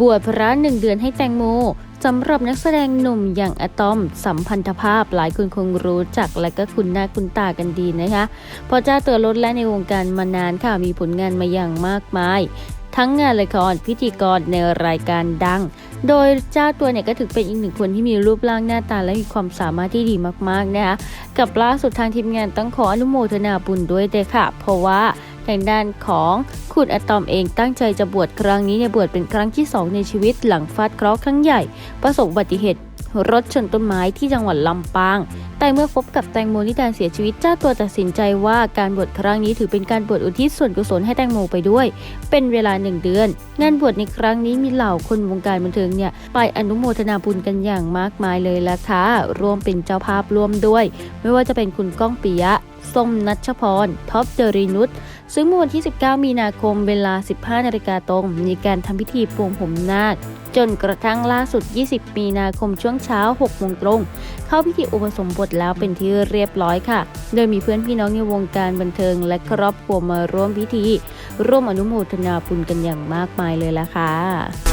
บวชพระหนึ่งเดือนให้แตงโมสำหรับนักแสดงหนุ่มอย่างอะตอม สัมพันธภาพหลายคนคงรู้จักและก็คุ้นหน้าคุ้นตากันดีนะคะพราะเจ้าตัวรถและในวงการมานานค่ะมีผลงานมาอย่างมากมาย ทั้งงานละครพิธีกรในรายการดัง โดยเจ้าตัวเนี่ยก็ถือเป็นอีกหนึ่งคนที่มีรูปร่างหน้าตาและมีความสามารถที่ดีมากๆนะคะกับล่าสุดทางทีมงานต้องขออนุโมทนาบุญด้วยเลยค่ะ เพราะว่า ทางด้านของคุณอะตอมเองตั้งใจจะบวชครั้งนี้เนี่ยบวชเป็นครั้งที่ 2 ในชีวิตหลังฟาดเคราะห์ครั้งใหญ่ ประสบอุบัติเหตุรถชนต้นไม้ที่จังหวัดลำปาง แต่เมื่อพบกับแตงโมนิดาเสียชีวิตเจ้าตัวตัดสินใจว่าการบวชครั้งนี้ถือเป็นการบวชอุทิศส่วนกุศลให้แตงโมไปด้วย เป็นเวลาหนึ่งเดือน งานบวชในครั้งนี้มีเหล่าคนวงการบันเทิงเนี่ยไปอนุโมทนาบุญกันอย่างมากมายเลยละค่ะรวมเป็นเจ้าภาพร่วมด้วย ไม่ว่าจะเป็นคุณก้องปิยะส้มนัชพรท็อปเดรีนุช ซึ่งเมื่อวันที่ 19 มีนาคมเวลา 15 นาฬิกาตรง มีการทำพิธีปลงผมนาค จนกระทั่งล่าสุด 20 มีนาคมช่วงเช้า 6 โมงตรง เข้าพิธีอุปสมบทแล้วเป็นที่เรียบร้อยค่ะ โดยมีเพื่อนพี่น้องในวงการบันเทิงและครอบครัวมาร่วมพิธี ร่วมอนุโมทนาบุญกันอย่างมากมายเลยละค่ะ